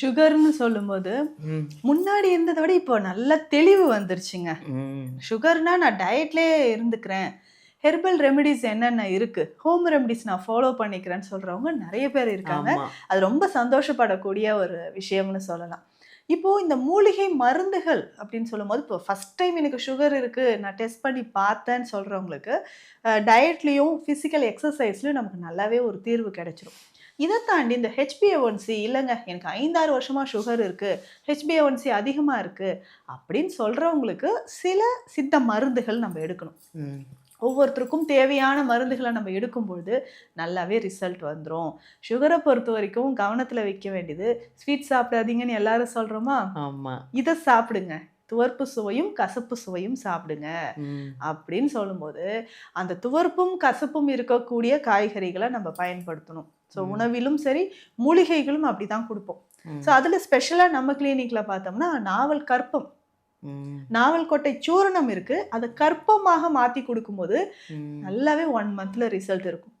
சுகர்னு சொல்லும்போது. முன்னாடி இருந்ததை விட இப்போ நல்ல தெளிவு வந்துருச்சுங்க. சுகர்னா நான் டயட்லேயே இருந்துக்கிறேன் ஹெர்பல் ரெமெடிஸ் என்னென்ன இருக்கு ஹோம் ரெமெடிஸ் நான் ஃபாலோ பண்ணிக்கிறேன்னு சொல்றவங்க நிறைய பேர் இருக்காங்க. அது ரொம்ப சந்தோஷப்படக்கூடிய ஒரு விஷயம்னு சொல்லலாம் இப்போது இந்த மூலிகை மருந்துகள் அப்படின்னு சொல்லும்போது இப்போ ஃபர்ஸ்ட் டைம் எனக்கு சுகர் இருக்குது நான் டெஸ்ட் பண்ணி பார்த்தேன்னு சொல்கிறவங்களுக்கு டயட்லேயும் ஃபிசிக்கல் எக்ஸசைஸ்லையும் நமக்கு நல்லாவே ஒரு தீர்வு கிடைச்சிரும். இதை தாண்டி இந்த ஹெச்பிஏஒன்சி இல்லைங்க எனக்கு ஐந்தாறு வருஷமாக சுகர் இருக்குது ஹெச்பிஏஒன்சி அதிகமாக இருக்குது அப்படின்னு சொல்கிறவங்களுக்கு சில சித்த மருந்துகள் நம்ம எடுக்கணும். ஒவ்வொருத்தருக்கும் தேவையான மருந்துகளை நம்ம எடுக்கும்பொழுது நல்லாவே ரிசல்ட் வந்துடும் சுகரை பொறுத்த வரைக்கும் கவனத்தில் வைக்க வேண்டியது ஸ்வீட் சாப்பிடாதீங்கன்னு எல்லாரும் சொல்கிறோமா ஆமா. இதை சாப்பிடுங்க. துவர்ப்பு சுவையும் கசப்பு சுவையும் சாப்பிடுங்க. அப்படின்னு சொல்லும்போது அந்த துவர்ப்பும் கசப்பும் இருக்கக்கூடிய காய்கறிகளை நம்ம பயன்படுத்தணும். ஸோ. உணவிலும் சரி மூலிகைகளும் அப்படி தான் கொடுப்போம். ஸோ அதில் ஸ்பெஷலாக நம்ம கிளினிக்கில் பார்த்தோம்னா நாவல் கற்பம். ம். நாவல் கொட்டை சூரணம் இருக்கு அதை கற்பமாக மாற்றி கொடுக்கும்போது. நல்லாவே ஒன் மந்த்ல ரிசல்ட் இருக்கும்